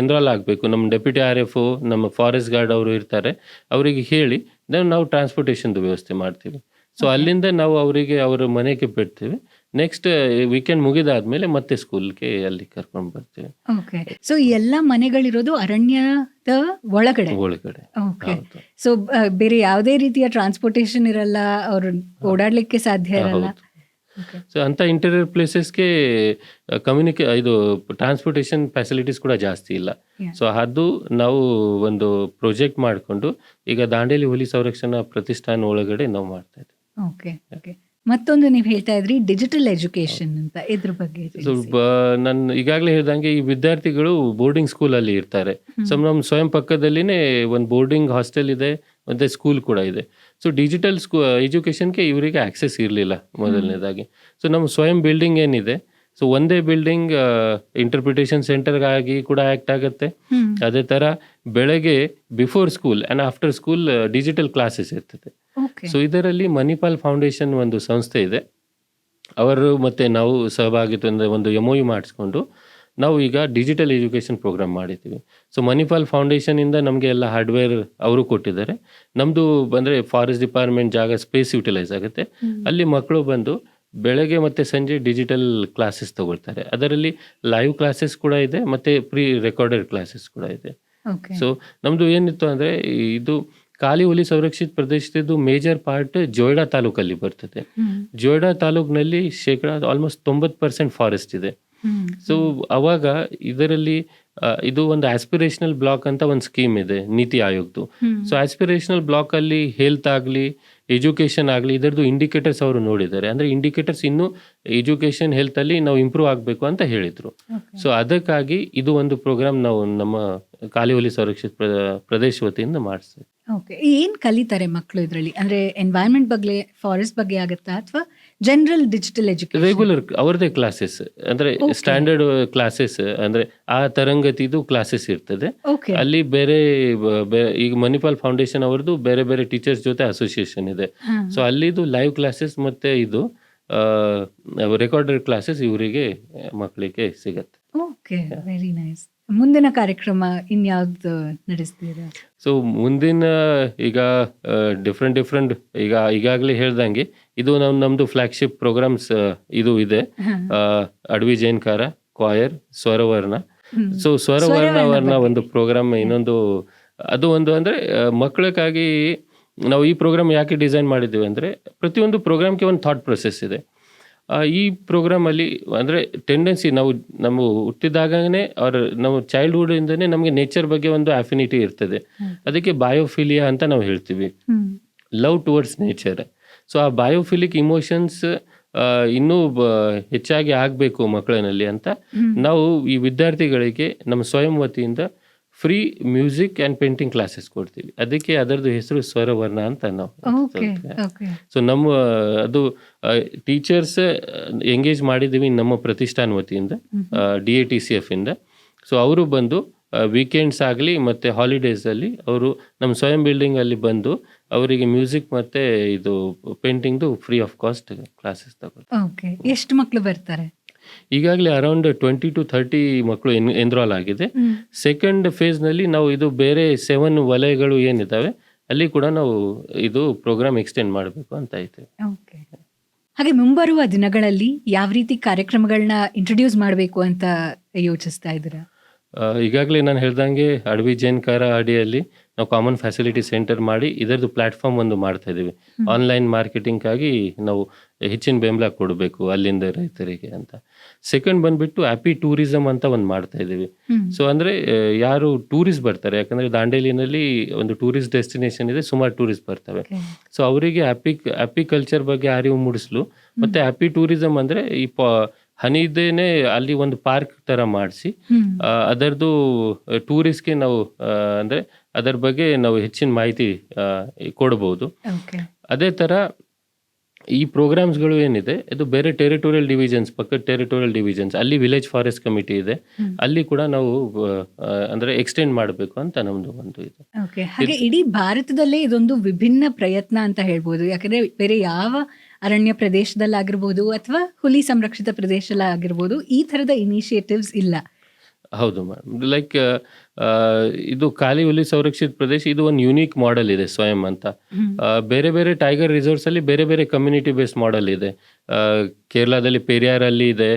ಎನ್ರಾಲ್ ಆಗಬೇಕು. ನಮ್ಮ ಡೆಪ್ಯೂಟಿ ಆರ್ ಎಫ್ ನಮ್ಮ ಫಾರೆಸ್ಟ್ ಗಾರ್ಡ್ ಅವರು ಇರ್ತಾರೆ. ಅವರಿಗೆ ಹೇಳಿ ದೆನ್ ನಾವು ಟ್ರಾನ್ಸ್ಪೋರ್ಟೇಷನ್ದು ವ್ಯವಸ್ಥೆ ಮಾಡ್ತೀವಿ. ಸೊ ಅಲ್ಲಿಂದ ನಾವು ಅವರಿಗೆ ಅವರ ಮನೆಗೆ ಬಿಡ್ತೀವಿ. ನೆಕ್ಸ್ಟ್ ವೀಕೆಂಡ್ ಮುಗಿದಾದ್ಮೇಲೆ ಮತ್ತೆ ಸ್ಕೂಲ್ಗೆ ಅಲ್ಲಿ ಕರ್ಕೊಂಡು ಬರ್ತೀವಿ. ಓಕೆ ಸೊ ಎಲ್ಲ ಮನೆಗಳಿರೋದು ಅರಣ್ಯದ ಒಳಗಡೆ? ಒಳಗಡೆ. ಓಕೆ ಸೊ ಬೇರೆ ಯಾವುದೇ ರೀತಿಯ ಟ್ರಾನ್ಸ್ಪೋರ್ಟೇಷನ್ ಇರಲ್ಲ ಅವ್ರು ಓಡಾಡ್ಲಿಕ್ಕೆ ಸಾಧ್ಯ ಇರಲ್ಲ. ಸೊ ಅಂತ ಇಂಟೀರಿಯರ್ ಪ್ಲೇಸಸ್ಗೆ ಕಮ್ಯುನಿಕೇ ಇದು ಟ್ರಾನ್ಸ್ಪೋರ್ಟೇಷನ್ ಫೆಸಿಲಿಟೀಸ್ ಕೂಡ ಜಾಸ್ತಿ ಇಲ್ಲ. ಸೊ ಅದು ನಾವು ಒಂದು ಪ್ರೊಜೆಕ್ಟ್ ಮಾಡಿಕೊಂಡು ಈಗ ದಾಂಡೇಲಿ ಹುಲಿ ಸಂರಕ್ಷಣಾ ಪ್ರತಿಷ್ಠಾನ ಒಳಗಡೆ ನಾವು ಮಾಡ್ತಾ ಇದ್ದೀವಿ ಓಕೆ ಓಕೆ ಮತ್ತೊಂದು ನೀವು ಹೇಳ್ತಾ ಇದ್ರಿ ಡಿಜಿಟಲ್ ಎಜುಕೇಶನ್ ಅಂತ ಇದ್ರ ಬಗ್ಗೆ. ನಾನು ಈಗಾಗಲೇ ಹೇಳ್ದಂಗೆ ಈ ವಿದ್ಯಾರ್ಥಿಗಳು ಬೋರ್ಡಿಂಗ್ ಸ್ಕೂಲ್ ಅಲ್ಲಿ ಇರ್ತಾರೆ. ಸೊ ನಮ್ಮ ಸ್ವಯಂ ಪಕ್ಕದಲ್ಲಿನೇ ಒಂದು ಬೋರ್ಡಿಂಗ್ ಹಾಸ್ಟೆಲ್ ಇದೆ ಮತ್ತೆ ಸ್ಕೂಲ್ ಕೂಡ ಇದೆ. ಸೊ ಡಿಜಿಟಲ್ ಸ್ಕೂ ಎಜುಕೇಷನ್ಗೆ ಇವರಿಗೆ ಆಕ್ಸೆಸ್ ಇರಲಿಲ್ಲ ಮೊದಲನೇದಾಗಿ. ಸೊ ನಮ್ಮ ಸ್ವಯಂ ಬಿಲ್ಡಿಂಗ್ ಏನಿದೆ ಸೊ ಒಂದೇ ಬಿಲ್ಡಿಂಗ್ ಇಂಟರ್ಪ್ರಿಟೇಷನ್ ಸೆಂಟರ್ಗಾಗಿ ಕೂಡ ಆ್ಯಕ್ಟ್ ಆಗುತ್ತೆ. ಅದೇ ಥರ ಬೆಳಗ್ಗೆ before school and after school digital classes ಇರ್ತದೆ. ಸೊ ಇದರಲ್ಲಿ ಮಣಿಪಾಲ್ ಫೌಂಡೇಶನ್ ಒಂದು ಸಂಸ್ಥೆ ಇದೆ. ಅವರು ಮತ್ತೆ ನಾವು ಸಹಭಾಗಿತ್ವ ಒಂದು ಎಂ ಯು ಮಾಡಿಸ್ಕೊಂಡು ನಾವು ಈಗ ಡಿಜಿಟಲ್ ಎಜುಕೇಷನ್ ಪ್ರೋಗ್ರಾಮ್ ಮಾಡಿದ್ದೀವಿ. ಸೊ ಮಣಿಪಾಲ್ ಫೌಂಡೇಶನಿಂದ ನಮಗೆ ಎಲ್ಲ ಹಾರ್ಡ್ವೇರ್ ಅವರು ಕೊಟ್ಟಿದ್ದಾರೆ. ನಮ್ಮದು ಬಂದರೆ ಫಾರೆಸ್ಟ್ ಡಿಪಾರ್ಟ್ಮೆಂಟ್ ಜಾಗ ಸ್ಪೇಸ್ ಯುಟಿಲೈಸ್ ಆಗುತ್ತೆ. ಅಲ್ಲಿ ಮಕ್ಕಳು ಬಂದು ಬೆಳಗ್ಗೆ ಮತ್ತು ಸಂಜೆ ಡಿಜಿಟಲ್ ಕ್ಲಾಸಸ್ ತಗೊಳ್ತಾರೆ. ಅದರಲ್ಲಿ ಲೈವ್ ಕ್ಲಾಸಸ್ ಕೂಡ ಇದೆ ಮತ್ತು ಪ್ರೀ ರೆಕಾರ್ಡೆಡ್ ಕ್ಲಾಸಸ್ ಕೂಡ ಇದೆ. ಸೊ ನಮ್ದು ಏನಿತ್ತು ಅಂದ್ರೆ ಇದು ಖಾಲಿ ಹುಲಿ ಸಂರಕ್ಷಿತ ಪ್ರದೇಶದ ಮೇಜರ್ ಪಾರ್ಟ್ ಜೋಯ್ಡಾ ತಾಲೂಕಲ್ಲಿ ಬರ್ತದೆ. ಜೋಯ್ಡಾ ತಾಲೂಕಿನಲ್ಲಿ ಶೇಕಡ ಆಲ್ಮೋಸ್ಟ್ ತೊಂಬತ್ತು ಪರ್ಸೆಂಟ್ ಫಾರೆಸ್ಟ್ ಇದೆ. ಸೊ ಅವಾಗ ಇದರಲ್ಲಿ ಇದು ಒಂದು ಆಸ್ಪಿರೇಷನಲ್ ಬ್ಲಾಕ್ ಅಂತ ಒಂದು ಸ್ಕೀಮ್ ಇದೆ ನೀತಿ ಆಯೋಗದ್ದು ಹ್ಮ್. ಸೊ ಆಸ್ಪಿರೇಷನಲ್ ಬ್ಲಾಕ್ ಅಲ್ಲಿ ಹೆಲ್ತ್ ಆಗಲಿ ಎಜುಕೇಷನ್ ಆಗಲಿ ಇದರದ್ದು ಇಂಡಿಕೇಟರ್ಸ್ ಅವರು ನೋಡಿದ್ದಾರೆ. ಅಂದ್ರೆ ಇಂಡಿಕೇಟರ್ಸ್ ಇನ್ನು ಎಜುಕೇಷನ್ ಹೆಲ್ತ್ ಅಲ್ಲಿ ನಾವು ಇಂಪ್ರೂವ್ ಆಗಬೇಕು ಅಂತ ಹೇಳಿದ್ರು. ಸೊ ಅದಕ್ಕಾಗಿ ಇದು ಒಂದು ಪ್ರೋಗ್ರಾಮ್ ನಾವು ನಮ್ಮ ಕಾಲಿಹೊಲಿ ಸಂರಕ್ಷಿತ ಪ್ರ- ಪ್ರದೇಶ ವತಿಯಿಂದ ಮಾಡಿಸ್ತೀವಿ. ಓಕೆ ಏನ್ ಕಲಿತಾರೆ ಮಕ್ಕಳು ಇದರಲ್ಲಿ? ಅಂದ್ರೆ ಎನ್ವೈರನ್ಮೆಂಟ್ ಬಗ್ಗೆ ಫಾರೆಸ್ಟ್ ಬಗ್ಗೆ ಆಗುತ್ತಾ ಅಥವಾ ಜನರಲ್ ಡಿಜಿಟಲ್ ಎಜುಕೇಶನ್ ರೆಗ್ಯುಲರ್ ಅವರದೇ ಕ್ಲಾಸಸ್ ಅಂದ್ರೆ ಸ್ಟ್ಯಾಂಡರ್ಡ್ ಕ್ಲಾಸಸ್ ಅಂದ್ರೆ ಆ ತರಂಗತಿದು ಕ್ಲಾಸಸ್ ಇರ್ತದೆ. ಅಲ್ಲಿ ಬೇರೆ ಈಗ ಮಣಿಪಾಲ್ ಫೌಂಡೇಶನ್ ಅವರದು ಬೇರೆ ಬೇರೆ ಟೀಚರ್ಸ್ ಜೊತೆ ಅಸೋಸಿಯೇಷನ್ ಇದೆ. ಸೊ ಅಲ್ಲಿದು ಲೈವ್ ಕ್ಲಾಸಸ್ ಮತ್ತೆ ಇದು ರೆಕಾರ್ಡೆಡ್ ಕ್ಲಾಸಸ್ ಇವರಿಗೆ ಮಕ್ಕಳಿಗೆ ಸಿಗತ್ತೆ. ಓಕೆ ವೆರಿ ನೈಸ್ ಮುಂದಿನ ಕಾರ್ಯಕ್ರಮ ಇನ್ಯಾವ್ದು ನಡೆಸ್ತೀರಾ? ಸೊ ಮುಂದಿನ ಈಗ ಡಿಫ್ರೆಂಟ್ ಡಿಫ್ರೆಂಟ್ ಈಗ ಈಗಾಗಲೇ ಹೇಳ್ದಂಗೆ ಇದು ನಮ್ ನಮ್ದು ಫ್ಲಾಗ್ಶಿಪ್ ಪ್ರೋಗ್ರಾಮ್ಸ್ ಇದು ಇದೆ. ಅಡವಿ ಜೈನ್ಕಾರ ಕ್ವಾಯರ್ ಸ್ವರವರ್ಣ. ಸೊ ಸ್ವರವರ್ಣ ವರ್ಣ ಒಂದು ಪ್ರೋಗ್ರಾಮ್ ಇನ್ನೊಂದು ಅದು ಒಂದು ಅಂದ್ರೆ ಮಕ್ಕಳಕ್ಕಾಗಿ ಮಕ್ಕಳಿಗಾಗಿ ನಾವು ಈ ಪ್ರೋಗ್ರಾಮ್ ಯಾಕೆ ಡಿಸೈನ್ ಮಾಡಿದ್ದೀವಿ ಅಂದ್ರೆ ಪ್ರತಿಯೊಂದು ಪ್ರೋಗ್ರಾಮ್ಗೆ ಒಂದು ಥಾಟ್ ಪ್ರೊಸೆಸ್ ಇದೆ. ಈ ಪ್ರೋಗ್ರಾಮ್ ಅಲ್ಲಿ ಅಂದ್ರೆ ಟೆಂಡೆನ್ಸಿ ನಾವು ನಮ್ಮ ಹುಟ್ಟಿದಾಗನೇ ಅವ್ರ ನಾವು ಚೈಲ್ಡ್ಹುಡ್ ಇಂದನೇ ನಮಗೆ ನೇಚರ್ ಬಗ್ಗೆ ಒಂದು ಅಫಿನಿಟಿ ಇರ್ತದೆ. ಅದಕ್ಕೆ ಬಯೋಫಿಲಿಯಾ ಅಂತ ನಾವು ಹೇಳ್ತೀವಿ. ಲವ್ ಟುವರ್ಡ್ಸ್ ನೇಚರ್ ಸೊ ಆ ಬಯೋಫಿಲಿಕ್ ಇಮೋಷನ್ಸ್ ಇನ್ನೂ ಹೆಚ್ಚಾಗಿ ಆಗಬೇಕು ಮಕ್ಕಳಲ್ಲಿ ಅಂತ. ನಾವು ಈ ವಿದ್ಯಾರ್ಥಿಗಳಿಗೆ ನಮ್ಮ ಸ್ವಯಂ ವತಿಯಿಂದ free music and painting classes ಕೊಡ್ತೀವಿ. ಅದಕ್ಕೆ ಅದರದ್ದು ಹೆಸರು ಸ್ವರವರ್ಣ ಅಂತ ನಾವು ಸೊ ನಮ್ಮ ಅದು ಟೀಚರ್ಸ್ ಎಂಗೇಜ್ ಮಾಡಿದ್ದೀವಿ ನಮ್ಮ ಪ್ರತಿಷ್ಠಾನ ವತಿಯಿಂದ D A T C F ಇಂದ. ಸೊ ಅವರು ಬಂದು ವೀಕೆಂಡ್ಸ್ ಆಗಲಿ ಮತ್ತು ಹಾಲಿಡೇಸಲ್ಲಿ ಅವರು ನಮ್ಮ ಸ್ವಯಂ ಬಿಲ್ಡಿಂಗ್ ಅಲ್ಲಿ ಬಂದು ಅವರಿಗೆ ಮ್ಯೂಸಿಕ್ ಮತ್ತೆ ಇದು ಪೇಂಟಿಂಗ್ದು ಫ್ರೀ ಆಫ್ ಕಾಸ್ಟ್ ಕ್ಲಾಸಸ್ ತಗೊಳ್ತಾರೆ. ಓಕೆ ಎಷ್ಟು ಮಕ್ಕಳು ಬರ್ತಾರೆ? ಈಗಾಗಲೇ ಅರೌಂಡ್ ಟ್ವೆಂಟಿ ಟು ಥರ್ಟಿ ಮಕ್ಕಳು ಎನ್ ಎನ್ರೋಲ್ ಆಗಿದೆ. ಸೆಕೆಂಡ್ ಫೇಸ್ನಲ್ಲಿ ನಾವು ಇದು ಬೇರೆ ಸೆವೆನ್ ವಲಯಗಳು ಏನಿದ್ದಾವೆ ಅಲ್ಲಿ ಕೂಡ ನಾವು ಇದು ಪ್ರೋಗ್ರಾಮ್ ಎಕ್ಸ್ಟೆಂಡ್ ಮಾಡಬೇಕು ಅಂತ ಐತೆ. ಓಕೆ. ಹಾಗೆ ಮುಂಬರುವ ದಿನಗಳಲ್ಲಿ ಯಾವ ರೀತಿ ಕಾರ್ಯಕ್ರಮಗಳನ್ನ ಇಂಟ್ರೊಡ್ಯೂಸ್ ಮಾಡಬೇಕು ಅಂತ ಯೋಚಿಸ್ತಾ ಇದ್ದೀರಾ? ಈಗಾಗಲೇ ನಾನು ಹೇಳ್ದಂಗೆ ಅಡವಿ ಜೈನ್ಕಾರ ಅಡಿಯಲ್ಲಿ ನಾವು ಕಾಮನ್ ಫೆಸಿಲಿಟಿ ಸೆಂಟರ್ ಮಾಡಿ ಇದರದ್ದು ಪ್ಲಾಟ್ಫಾರ್ಮ್ ಒಂದು ಮಾಡ್ತಾ ಇದ್ದೀವಿ. ಆನ್ಲೈನ್ ಮಾರ್ಕೆಟಿಂಗ್ಗಾಗಿ ನಾವು ಹೆಚ್ಚಿನ ಬೆಂಬಲ ಕೊಡಬೇಕು ಅಲ್ಲಿಂದ ರೈತರಿಗೆ ಅಂತ. ಸೆಕೆಂಡ್ ಬಂದ್ಬಿಟ್ಟು ಹ್ಯಾಪಿ ಟೂರಿಸಂ ಅಂತ ಒಂದು ಮಾಡ್ತಾ ಇದ್ದೀವಿ. ಸೊ ಅಂದ್ರೆ ಯಾರು ಟೂರಿಸ್ಟ್ ಬರ್ತಾರೆ ಯಾಕಂದ್ರೆ ದಾಂಡೇಲಿನಲ್ಲಿ ಒಂದು ಟೂರಿಸ್ಟ್ ಡೆಸ್ಟಿನೇಷನ್ ಇದೆ ಸುಮಾರು ಟೂರಿಸ್ಟ್ ಬರ್ತವೆ. ಸೊ ಅವರಿಗೆ ಹ್ಯಾಪಿ ಹ್ಯಾಪಿ ಕಲ್ಚರ್ ಬಗ್ಗೆ ಅರಿವು ಮೂಡಿಸ್ಲು ಮತ್ತೆ ಹ್ಯಾಪಿ ಟೂರಿಸಂ ಅಂದ್ರೆ ಈ ಪ ಹನಿದೇನೆ ಅಲ್ಲಿ ಒಂದು ಪಾರ್ಕ್ ತರ ಮಾಡಿಸಿ ಅದರದು ಅದರದ್ದು ಟೂರಿಸ್ಟ್ಗೆ ನಾವು ಅಂದ್ರೆ ಅದರ ಬಗ್ಗೆ ನಾವು ಹೆಚ್ಚಿನ ಮಾಹಿತಿ ಕೊಡಬಹುದು ಅದೇ ತರ ಈ ಪ್ರೋಗ್ರಾಮ್ಸ್ಗಳು ಏನಿದೆ ಇದು ಬೇರೆ ಟೆರಿಟೋರಿಯಲ್ ಡಿವಿಜನ್ಸ್ ಪಕ್ಕ ಟೆರಿಟೋರಿಯಲ್ ಡಿವಿಜನ್ಸ್ ಅಲ್ಲಿ ವಿಲೇಜ್ ಫಾರೆಸ್ಟ್ ಕಮಿಟಿ ಇದೆ. ಅಲ್ಲಿ ಕೂಡ ನಾವು ಅಂದ್ರೆ ಎಕ್ಸ್ಟೆಂಡ್ ಮಾಡಬೇಕು ಅಂತ ನಮ್ದು ಒಂದು ಇದೆ. ಹಾಗೆ ಇಡೀ ಭಾರತದಲ್ಲೇ ಇದೊಂದು ವಿಭಿನ್ನ ಪ್ರಯತ್ನ ಅಂತ ಹೇಳ್ಬೋದು. ಯಾಕಂದ್ರೆ ಬೇರೆ ಯಾವ ಅರಣ್ಯ ಪ್ರದೇಶದಲ್ಲಾಗಿರ್ಬೋದು ಅಥವಾ ಹುಲಿ ಸಂರಕ್ಷಿತ ಪ್ರದೇಶದಲ್ಲಾಗಿರ್ಬೋದು ಈ ಥರದ ಇನಿಷಿಯೇಟಿವ್ಸ್ ಇಲ್ಲ. ಹೌದು ಮ್ಯಾಮ್ ಲೈಕ್ ಇದು ಖಾಲಿ ಹುಲಿ ಸಂರಕ್ಷಿತ ಪ್ರದೇಶ ಇದು ಒಂದು ಯುನೀಕ್ ಮಾಡೆಲ್ ಇದೆ ಸ್ವಯಂ ಅಂತ. ಬೇರೆ ಬೇರೆ ಟೈಗರ್ ರಿಸರ್ವ್ಸ್ ಅಲ್ಲಿ ಬೇರೆ ಬೇರೆ ಕಮ್ಯುನಿಟಿ ಬೇಸ್ ಮಾಡೆಲ್ ಇದೆ. ಕೇರಳದಲ್ಲಿ ಪೆರಿಯಾರ್ ಅಲ್ಲಿ ಇದೆ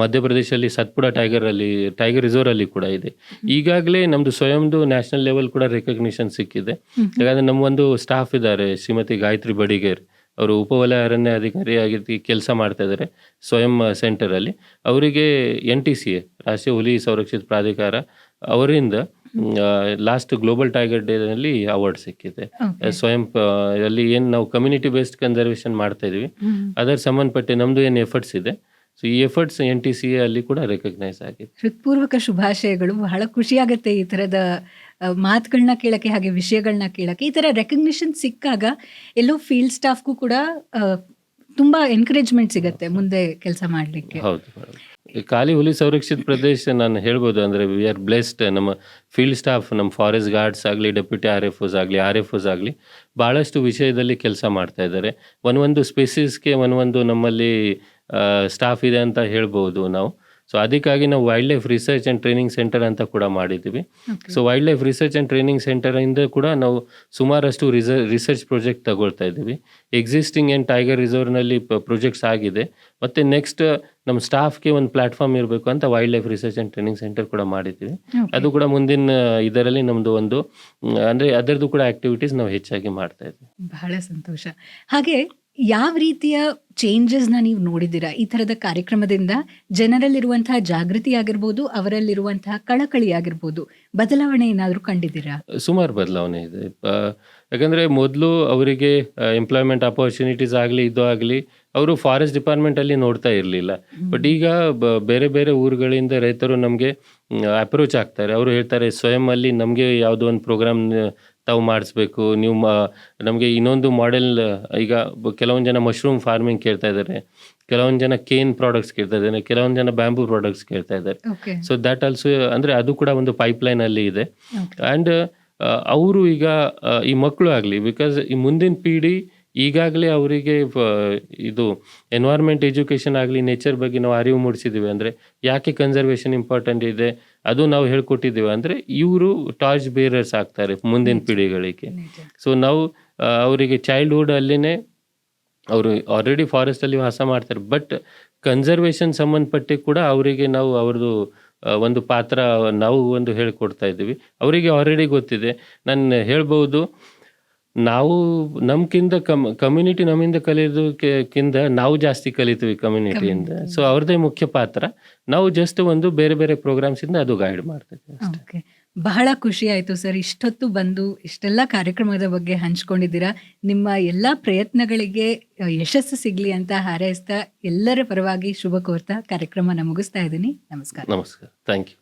ಮಧ್ಯಪ್ರದೇಶದಲ್ಲಿ ಸತ್ಪುಡ ಟೈಗರ್ ಅಲ್ಲಿ ಟೈಗರ್ ರಿಸರ್ವ್ ಅಲ್ಲಿ ಕೂಡ ಇದೆ. ಈಗಾಗಲೇ ನಮ್ದು ಸ್ವಯಂದು ನ್ಯಾಷನಲ್ ಲೆವೆಲ್ ಕೂಡ ರೆಕಗ್ನಿಷನ್ ಸಿಕ್ಕಿದೆ. ಹಾಗಾದ್ರೆ ಯಾಕಂದ್ರೆ ನಮ್ಮ ಒಂದು ಸ್ಟಾಫ್ ಇದ್ದಾರೆ ಶ್ರೀಮತಿ ಗಾಯತ್ರಿ ಬಡಿಗೇರ್. ಅವರು ಉಪವಲಯ ಅರಣ್ಯ ಅಧಿಕಾರಿಯಾಗಿ ಕೆಲಸ ಮಾಡ್ತಾ ಇದ್ದಾರೆ ಸ್ವಯಂ ಸೆಂಟರ್ ಅಲ್ಲಿ. ಅವರಿಗೆ ಎನ್ ಟಿ ಸಿ ಎ ರಾಷ್ಟ್ರೀಯ ಹುಲಿ ಸಂರಕ್ಷಿತ ಪ್ರಾಧಿಕಾರ ಅವರಿಂದ ಲಾಸ್ಟ್ ಗ್ಲೋಬಲ್ ಟೈಗರ್ ಡೇ ನಲ್ಲಿ ಅವಾರ್ಡ್ ಸಿಕ್ಕಿದೆ. ಸ್ವಯಂ ಅಲ್ಲಿ ಏನ್ ನಾವು ಕಮ್ಯುನಿಟಿ ಬೇಸ್ಡ್ ಕನ್ಸರ್ವೇಷನ್ ಮಾಡ್ತಾ ಇದೀವಿ. ಅದರ ಸಂಬಂಧಪಟ್ಟ ನಮ್ದು ಏನ್ ಎಫರ್ಟ್ಸ್ ಇದೆ ಸೊ ಈ ಎಫರ್ಟ್ಸ್ ಎನ್ ಟಿ ಸಿ ಅಲ್ಲಿ ಕೂಡ ರೆಕಗ್ನೈಸ್ ಆಗಿದೆ. ಹೃತ್ಪೂರ್ವಕ ಶುಭಾಶಯಗಳು. ಬಹಳ ಖುಷಿಯಾಗುತ್ತೆ ಈ ತರದ ಮಾತುಗಳನ್ನ ಕೇಳಕ್ಕೆ ಹಾಗೆ ವಿಷಯಗಳನ್ನ ಕೇಳಕ್ಕೆ. ಈ ತರ ರೆಕಗ್ನಿಷನ್ ಸಿಕ್ಕಾಗ ಎಲ್ಲೋ ಫೀಲ್ಡ್ ಸ್ಟಾಫ್ಗೂ ಕೂಡ ತುಂಬ ಎನ್ಕರೇಜ್ಮೆಂಟ್ ಸಿಗುತ್ತೆ ಮುಂದೆ ಕೆಲಸ ಮಾಡಲಿಕ್ಕೆ. ಹೌದು ಖಾಲಿ ಹುಲಿ ಸಂರಕ್ಷಿತ ಪ್ರದೇಶ ನಾನು ಹೇಳ್ಬೋದು ಅಂದರೆ ವಿ ಆರ್ ಬ್ಲೆಸ್ಡ್ ನಮ್ಮ ಫೀಲ್ಡ್ ಸ್ಟಾಫ್ ನಮ್ಮ ಫಾರೆಸ್ಟ್ ಗಾರ್ಡ್ಸ್ ಆಗಲಿ ಡೆಪ್ಯೂಟಿ ಆರ್ ಎಫ್ ಓಸ್ ಆಗಲಿ ಆರ್ ಎಫ್ ಓಸ್ ಆಗಲಿ ಭಾಳಷ್ಟು ವಿಷಯದಲ್ಲಿ ಕೆಲಸ ಮಾಡ್ತಾ ಇದ್ದಾರೆ. ಒಂದೊಂದು ಸ್ಪೆಸಿಸ್ಗೆ ಒಂದೊಂದು ನಮ್ಮಲ್ಲಿ ಸ್ಟಾಫ್ ಇದೆ ಅಂತ ಹೇಳ್ಬೋದು ನಾವು. ಸೊ ಅದಕ್ಕಾಗಿ ನಾವು wildlife research and training centre ಅಂತ ಕೂಡ ಮಾಡಿದ್ದೀವಿ. So wildlife research and training centre ಇಂದ ಕೂಡ ನಾವು ಸುಮಾರಷ್ಟು ರಿಸರ್ಚ್ ಪ್ರಾಜೆಕ್ಟ್ ತಗೊಳ್ತಾ ಇದ್ದೀವಿ. ಎಕ್ಸಿಸ್ಟಿಂಗ್ ಆ್ಯಂಡ್ ಟೈಗರ್ ರಿಸರ್ವ್ನಲ್ಲಿ ಪ್ರಾಜೆಕ್ಟ್ಸ್ ಆಗಿದೆ. ಮತ್ತೆ ನೆಕ್ಸ್ಟ್ ನಮ್ಮ ಸ್ಟಾಫ್ಗೆ ಒಂದು ಪ್ಲಾಟ್ಫಾರ್ಮ್ ಇರಬೇಕು ಅಂತ wildlife research and training centre ಕೂಡ ಮಾಡಿದ್ದೀವಿ. ಅದು ಕೂಡ ಮುಂದಿನ ಇದರಲ್ಲಿ ನಮ್ಮದು ಒಂದು ಅಂದರೆ ಅಂದ್ರೆ ಅದರದ್ದು ಕೂಡ ಆಕ್ಟಿವಿಟೀಸ್ ನಾವು ಹೆಚ್ಚಾಗಿ ಮಾಡ್ತಾ ಇದ್ದೀವಿ. ಬಹಳ ಸಂತೋಷ. ಹಾಗೆ ಯಾವ ರೀತಿಯ ಚೇಂಜಸ್ನ ನೀವು ನೋಡಿದ್ದೀರಾ? ಈ ಥರದ ಕಾರ್ಯಕ್ರಮದಿಂದ ಜನರಲ್ಲಿರುವಂತಹ ಜಾಗೃತಿ ಆಗಿರ್ಬೋದು ಅವರಲ್ಲಿರುವಂತಹ ಕಳಕಳಿ ಆಗಿರ್ಬೋದು ಬದಲಾವಣೆ ಏನಾದರೂ ಕಂಡಿದ್ದೀರಾ? ಸುಮಾರು ಬದಲಾವಣೆ ಇದೆ. ಯಾಕಂದ್ರೆ ಮೊದಲು ಅವರಿಗೆ ಎಂಪ್ಲಾಯ್ಮೆಂಟ್ ಅಪರ್ಚುನಿಟೀಸ್ ಆಗಲಿ ಇದು ಆಗಲಿ ಅವರು ಫಾರೆಸ್ಟ್ ಡಿಪಾರ್ಟ್ಮೆಂಟ್ ಅಲ್ಲಿ ನೋಡ್ತಾ ಇರಲಿಲ್ಲ. ಬಟ್ ಈಗ ಬೇರೆ ಬೇರೆ ಊರುಗಳಿಂದ ರೈತರು ನಮಗೆ ಅಪ್ರೋಚ್ ಆಗ್ತಾರೆ. ಅವರು ಹೇಳ್ತಾರೆ ಸ್ವಯಂ ಅಲ್ಲಿ ನಮಗೆ ಯಾವುದೋ ಒಂದು ಪ್ರೋಗ್ರಾಮ್ ತಾವು ಮಾಡಿಸ್ಬೇಕು ನೀವು ನಮಗೆ ಇನ್ನೊಂದು ಮಾಡೆಲ್ ಈಗ ಕೆಲವೊಂದು ಜನ ಮಶ್ರೂಮ್ ಫಾರ್ಮಿಂಗ್ ಕೇಳ್ತಾ ಇದ್ದಾರೆ ಕೆಲವೊಂದು ಜನ ಕೇನ್ ಪ್ರಾಡಕ್ಟ್ಸ್ ಕೇಳ್ತಾ ಇದ್ದಾರೆ ಕೆಲವೊಂದು ಜನ ಬ್ಯಾಂಬೂ ಪ್ರಾಡಕ್ಟ್ಸ್ ಕೇಳ್ತಾ ಇದ್ದಾರೆ ಸೊ ದ್ಯಾಟ್ ಆಲ್ಸೋ ಅಂದರೆ ಅದು ಕೂಡ ಒಂದು ಪೈಪ್ಲೈನ್ ಅಲ್ಲಿ ಇದೆ. ಆ್ಯಂಡ್ ಅವರು ಈಗ ಈ ಮಕ್ಕಳು ಆಗಲಿ ಬಿಕಾಸ್ ಈ ಮುಂದಿನ ಪೀಡಿ ಈಗಾಗಲೇ ಅವರಿಗೆ ಇದು ಎನ್ವೈರ್ಮೆಂಟ್ ಎಜುಕೇಷನ್ ಆಗಲಿ ನೇಚರ್ ಬಗ್ಗೆ ನಾವು ಅರಿವು ಮೂಡಿಸಿದ್ದೀವಿ ಅಂದರೆ ಯಾಕೆ ಕನ್ಸರ್ವೇಷನ್ ಇಂಪಾರ್ಟೆಂಟ್ ಇದೆ? ಅದು ನಾವು ಹೇಳ್ಕೊಟ್ಟಿದ್ದೇವೆ. ಅಂದರೆ ಇವರು ಟಾರ್ಚ್ ಬೇರರ್ಸ್ ಆಗ್ತಾರೆ ಮುಂದಿನ ಪೀಳಿಗೆಗಳಿಗೆ. ಸೊ ನಾವು ಅವರಿಗೆ ಚೈಲ್ಡ್ಹುಡ್ ಅಲ್ಲಿನೇ ಅವರು ಆಲ್ರೆಡಿ ಫಾರೆಸ್ಟಲ್ಲಿ ವಾಸ ಮಾಡ್ತಾರೆ. ಬಟ್ ಕನ್ಸರ್ವೇಷನ್ ಸಂಬಂಧಪಟ್ಟು ಕೂಡ ಅವರಿಗೆ ನಾವು ಅವ್ರದ್ದು ಒಂದು ಪಾತ್ರ ನಾವು ಒಂದು ಹೇಳ್ಕೊಡ್ತಾ ಇದ್ದೀವಿ. ಅವರಿಗೆ ಆಲ್ರೆಡಿ ಗೊತ್ತಿದೆ. ನಾನು ಹೇಳ್ಬೋದು ನಾವು ನಮ್ಕಿಂತ ಕಮ್ ಕಮ್ಯುನಿಟಿ ನಮ್ಮಿಂದ ಕಲಿಯೋದಕ್ಕಿಂತ ನಾವು ಜಾಸ್ತಿ ಕಲಿತೀವಿ ಕಮ್ಯುನಿಟಿಯಿಂದ ಸೊ ಅವ್ರದೇ ಮುಖ್ಯ ಪಾತ್ರ. ನಾವು ಜಸ್ಟ್ ಒಂದು ಬೇರೆ ಬೇರೆ ಪ್ರೋಗ್ರಾಮ್ಸಿಂದ ಅದು ಗೈಡ್ ಮಾಡ್ತೇವೆ ಬಹಳ ಖುಷಿ ಆಯ್ತು ಸರ್. ಇಷ್ಟೊತ್ತು ಬಂದು ಇಷ್ಟೆಲ್ಲ ಕಾರ್ಯಕ್ರಮದ ಬಗ್ಗೆ ಹಂಚ್ಕೊಂಡಿದ್ದೀರಾ. ನಿಮ್ಮ ಎಲ್ಲ ಪ್ರಯತ್ನಗಳಿಗೆ ಯಶಸ್ಸು ಸಿಗ್ಲಿ ಅಂತ ಹಾರೈಸ್ತಾ ಎಲ್ಲರ ಪರವಾಗಿ ಶುಭ ಕೋರ್ತಾ ಕಾರ್ಯಕ್ರಮ ಮುಗಿಸ್ತಾ ಇದ್ದೀನಿ. ನಮಸ್ಕಾರ. ನಮಸ್ಕಾರ. Thank you